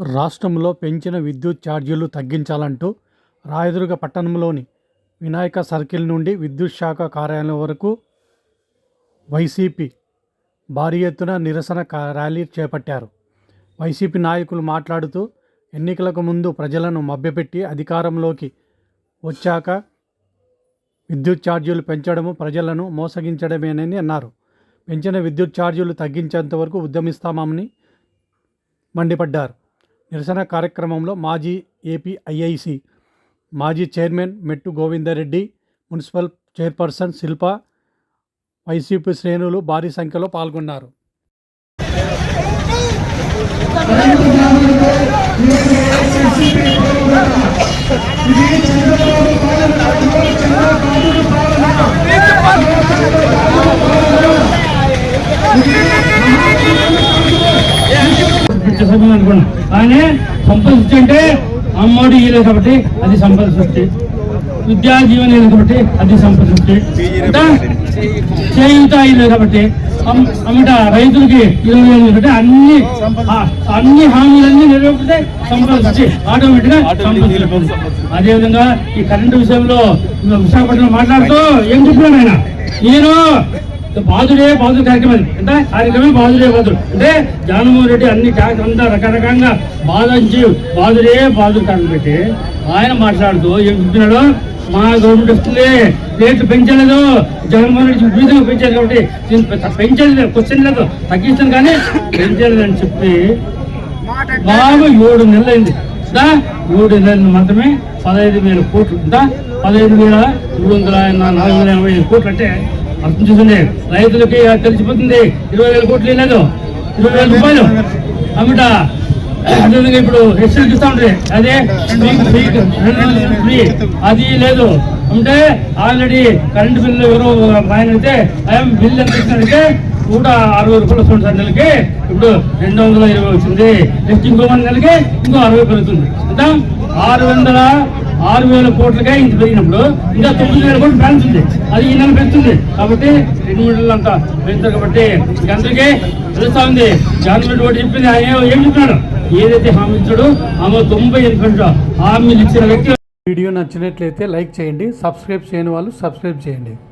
రాష్ట్రంలో పెంచిన విద్యుత్ ఛార్జీలు తగ్గించాలంటూ రాయదుర్గ పట్టణంలోని వినాయక సర్కిల్ నుండి విద్యుత్ శాఖ కార్యాలయం వరకు వైసీపీ భారీ ఎత్తున నిరసన ర్యాలీ చేపట్టారు. వైసీపీ నాయకులు మాట్లాడుతూ ఎన్నికలకు ముందు ప్రజలను మభ్యపెట్టి అధికారంలోకి వచ్చాక విద్యుత్ ఛార్జీలు పెంచడము ప్రజలను మోసగించడమేనని అన్నారు. పెంచిన విద్యుత్ ఛార్జీలు తగ్గించేంత వరకు ఉద్యమిస్తామని మండిపడ్డారు. నిరసన కార్యక్రమంలో మాజీ ఏపీ ఐఐసి మాజీ chairman Mettu Govindareddy municipal chairperson Shilpa YCP శ్రేణులు భారీ సంఖ్యలో పాల్గొన్నారు. సమయం అనుకున్నాం. కానీ సంపద అంటే అమ్మోడు ఇయ్యలేదు కాబట్టి అది సంపద సృష్టి. విద్యా జీవన లేదు కాబట్టి అది సంపద సృష్టి. చేయుత ఇయ్యలేదు కాబట్టి అమ్మట రైతులకి ఇరవై వేలు కాబట్టి అన్ని అన్ని హామీలన్నీ నెరవేర్చుకుంటే సంపద సృష్టి. ఆటోమేటిక్గా సంపద అదేవిధంగా ఈ కరెంటు విషయంలో విశాఖపట్నం మాట్లాడుతూ ఏం చెప్పినాడు ఆయన? నేను బాధుడే బాధుడు కార్యక్రమం అంటే కార్యక్రమం బాధుడే బాధుడు. అంటే జగన్మోహన్ రెడ్డి అన్ని అంతా రకరకంగా బాధించి బాధుడే బాధుడు కార్యక్రమం పెట్టి ఆయన మాట్లాడుతూ ఏం చెప్తున్నాడు? మా గవర్నమెంట్ వస్తుంది. రేట్లు పెంచలేదు. జగన్మోహన్ రెడ్డి విధంగా పెంచారు కాబట్టి పెంచలేదు క్వశ్చన్ లేదు. తగ్గించాను కానీ పెంచలేదు అని చెప్పి బాగా ఏడు నెలలైంది. ఏడు నెలలు మాత్రమే పదహైదు వేల కోట్లు. ఉందా పదహైదు వేల మూడు వందల నాలుగు వందల ఎనభై కోట్లు అంటే అర్థం చూసింది రైతులకి తెలిసిపోతుంది. ఇరవై వేల కోట్లు లేదు ఇరవై వేల రూపాయలు అమ్మట. అదేవిధంగా ఇప్పుడు హెచ్చరిక ఇస్తా ఉంటుంది అదే ఫ్రీ అది లేదు. అంటే ఆల్రెడీ కరెంటు బిల్లు ఎవరో ఆయన అయితే ఆయన బిల్లు ఎంత ఇచ్చినట్టే నూట అరవై రూపాయలు వస్తుంది సార్ నెలకి. ఇప్పుడు రెండు వందల ఇరవై వచ్చింది. నెక్స్ట్ ఇంకో మన నెలకి ఇంకో అరవై పెరుగుతుంది. అంటే ఆరు వందల ఆరు వేల కోట్లకే ఇంత పెరిగినప్పుడు ఇంకా తొమ్మిది వేల కోట్లు బ్యాలెన్స్ ఉంది. అది ఈ నెల పెరుగుతుంది. కాబట్టి రెండు మూడు నెలలు అంతా పెరుగుతుంది కాబట్టి అందుకే తెలుస్తా ఉంది గవర్నమెంట్ ఒకటి చెప్పింది ఆయన ఏం- చెప్తున్నాడు? ఏదైతే హామీ ఇచ్చాడో ఆమె తొంభై ఎనిమిది హామీలు ఇచ్చిన వ్యక్తి. వీడియో నచ్చినట్లయితే లైక్ చేయండి సబ్స్క్రైబ్ చేయని వాళ్ళు సబ్స్క్రైబ్ చేయండి.